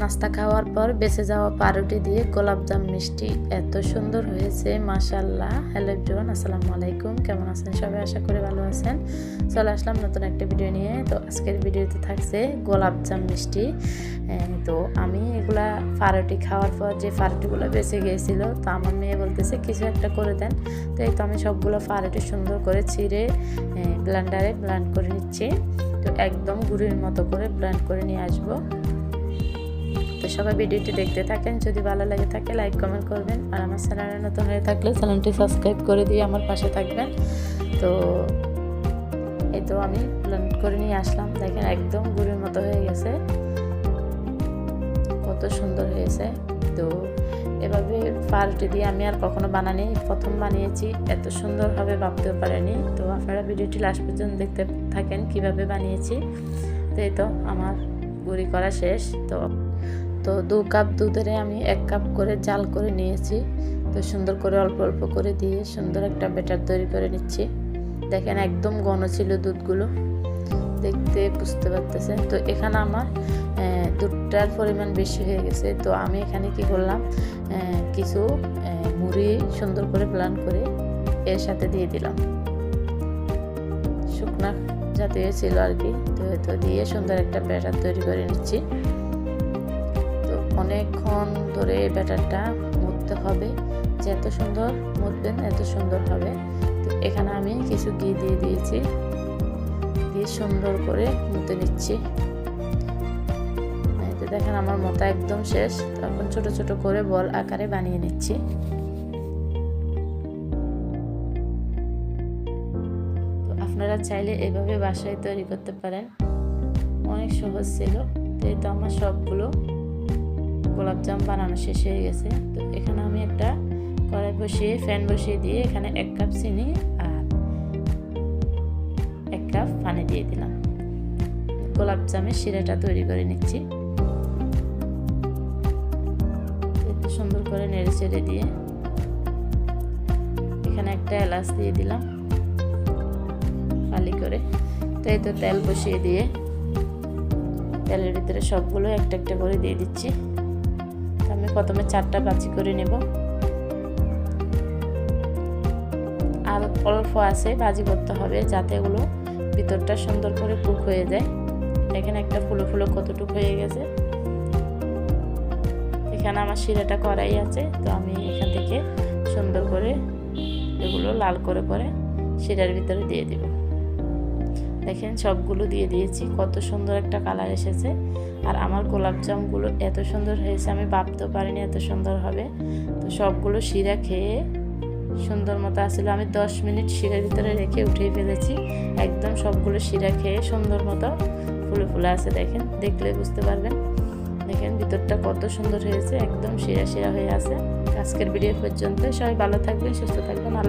নাস্তা খাওয়ার পর বেঁচে যাওয়া পাউরুটি দিয়ে গোলাপজাম মিষ্টি এত সুন্দর হয়েছে মাশাল্লাহ হ্যালো এভরিওয়ান আসসালামু আলাইকুম। কেমন আছেন সবাই? আশা করি ভালো আছেন। চলে আসলাম নতুন একটা ভিডিও নিয়ে। তো আজকের ভিডিওতে থাকছে গোলাপজাম মিষ্টি। তো আমি এগুলা পাউরুটি খাওয়ার পর যে পাউরুটিগুলো বেঁচে গিয়েছিল, তো আমার মেয়ে বলতেছে, কিছু একটা করে দেন। তো এই তো আমি সবগুলো পাউরুটি সুন্দর করে ছিঁড়ে ব্লেন্ডারে ব্লেন্ড করে নিচ্ছি। তো একদম গুড়ির মতো করে ব্লেন্ড করে নিয়ে আসব। তো সবাই ভিডিওটি দেখতে থাকেন। যদি ভালো লাগে থাকে লাইক কমেন্ট করবেন। আর আমার চ্যানেলে নতুন হয়ে থাকলে চ্যানেলটি সাবস্ক্রাইব করে দিয়ে আমার পাশে থাকবেন। তো এই তো আমি ব্লেন্ড করে নিয়ে আসলাম। দেখেন একদম গুড়ির মতো হয়ে গেছে। কত সুন্দর হয়েছে। তো এভাবে পাউরুটি দিয়ে আমি আর কখনো বানানি। প্রথম বানিয়েছি, এত সুন্দরভাবে ভাবতেও পারেনি। তো আপনারা ভিডিওটি লাস্ট পর্যন্ত দেখতে থাকেন, কীভাবে বানিয়েছি। তো এই তো আমার গুড়ি করা শেষ। তো তো দু কাপ দুধের আমি এক কাপ করে জাল করে নিয়েছি। তো সুন্দর করে অল্প অল্প করে দিয়ে সুন্দর একটা ব্যাটার তৈরি করে নিচ্ছি। দেখেন একদম ঘন ছিল দুধগুলো। দেখতে বুঝতে পারতেছেন? তো এখানে আমার দুধটার পরিমাণ বেশি হয়ে গেছে। তো আমি এখানে কি করলাম? কিছু মুড়ি সুন্দর করে প্ল্যান করে এর সাথে দিয়ে দিলাম। শুকনা জাতীয় ছিল আর কি। তো দিয়ে সুন্দর একটা ব্যাটার তৈরি করে নিচ্ছি। অনেকক্ষণ ধরে ব্যাটারটা মুড়তে হবে। যে এত সুন্দর মুড়বেন, এত সুন্দর হবে। তো এখানে আমি কিছু ঘি দিয়ে দিয়েছি। দিয়ে সুন্দর করে মুতে নিচ্ছি। দেখেন আমার মতো একদম শেষ। তখন ছোট ছোট করে বল আকারে বানিয়ে নিচ্ছি। তো আপনারা চাইলে এভাবে বাসায় তৈরি করতে পারেন। অনেক সহজ ছিল। তো এই তো আমার সবগুলো গোলাপজাম বানানো শেষ হয়ে গেছে। তো এখানে আমি একটা কড়াই বসিয়ে, ফ্যান বসিয়ে দিয়ে এখানে এক কাপ চিনি আর এক কাপ পানি দিয়ে দিলাম। গোলাপজামের শিরাটা তৈরি করে নিচ্ছি। সুন্দর করে নেড়ে চেড়ে দিয়ে এখানে একটা এলাচ দিয়ে দিলাম ফালি করে। তো এই তো তেল বসিয়ে দিয়ে তেলের ভিতরে সবগুলো একটা একটা করে দিয়ে দিচ্ছি। প্রথমে চারটা বাচি করে নেব। আর অল্প আছে, বাজি করতে হবে যাতে এগুলো ভিতরটা সুন্দর করে কুক হয়ে যায়। এখানে একটা ফুলো ফুলো কতটুকু হয়ে গেছে। এখানে আমার শিরাটা করাই আছে, তো আমি এখান থেকে সুন্দর করে এগুলো লাল করে করে শিরার ভিতরে দিয়ে দিব। দেখেন সবগুলো দিয়ে দিয়েছি, কত সুন্দর একটা কালার এসেছে। আর আমার গোলাপ জামগুলো এত সুন্দর হয়েছে, আমি ভাবতেও পারিনি এত সুন্দর হবে। তো সবগুলো শিরা খেয়ে সুন্দর মতো আসলে। আমি দশ মিনিট শিরার ভিতরে রেখে উঠিয়ে ফেলেছি। একদম সবগুলো শিরা খেয়ে সুন্দর মতো ফুলে ফুলে আছে, দেখেন। দেখলে বুঝতে পারবেন। দেখেন ভিতরটা কত সুন্দর হয়েছে, একদম শিরা শিরা হয়ে আছে। আজকের ভিডিও পর্যন্ত সবাই ভালো থাকবেন, সুস্থ থাকবেন। আল্লাহ